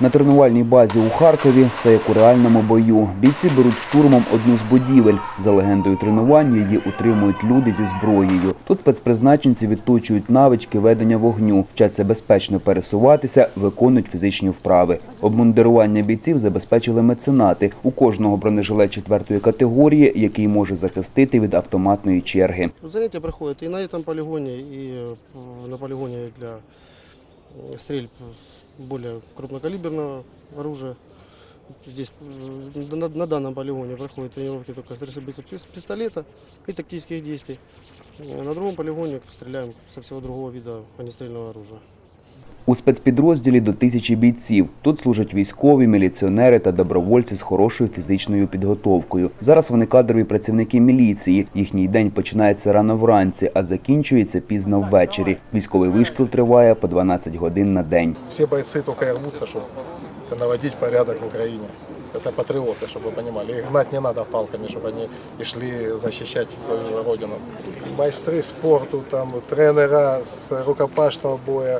На тренувальній базі у Харкові все як у реальному бою. Бійці беруть штурмом одну з будівель. За легендою тренувань її утримують люди зі зброєю. Тут спецпризначенці відточують навички ведення вогню, вчаться безпечно пересуватися, виконують фізичні вправи. Обмундирування бійців забезпечили меценати. У кожного бронежилет четвертої категорії, який може захистити від автоматної черги. Занятия проходят и на этом полигоне, и э, на полигоне для э, стрельб с более крупнокалиберного оружия. Здесь э, на, на данном полигоне проходят тренировки только стрельбы из пистолета и тактических действий. Э, На другом полигоне стреляем со всего другого вида огнестрельного оружия. У спецпідрозділі до тисячі бійців. Тут служать військові, міліціонери та добровольці з хорошою фізичною підготовкою. Зараз вони кадрові працівники міліції. Їхній день починається рано вранці, а закінчується пізно ввечері. Військовий вишкіл триває по 12 годин на день. Все бойцы только и рвутся, чтобы наводить порядок в Украине. Это патриоты, чтобы вы понимали. Их гнать не надо палками, чтобы они и шли защищать свою родину. Майстри спорту, там, тренера з рукопашного бою.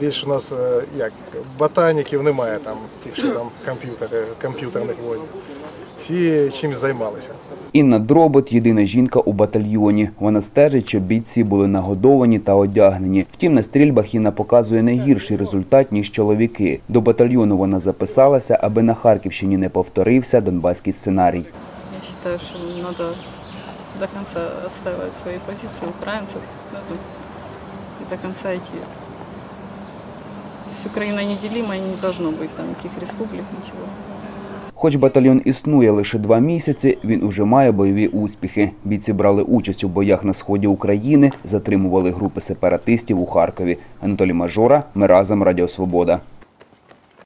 Більше у нас е, як ботаніків немає, там тих, що там комп'ютери, комп'ютерних воїнів. Всі чимось займалися. Інна Дробот – єдина жінка у батальйоні. Вона стежить, щоб бійці були нагодовані та одягнені. Втім, на стрільбах Інна показує не гірший результат, ніж чоловіки. До батальйону вона записалася, аби на Харківщині не повторився донбаський сценарій. Я считаю, что надо до конца отстаивать свои позиции украинцев да, там, и до конца идти. С Украиной неделима и не должно быть там никаких республик, ничего. Хоч батальйон існує лише два місяці, він уже має бойові успіхи. Бійці брали участь у боях на сході України, затримували групи сепаратистів у Харкові. Анатолій Мажора, ми разом Радіо Свобода.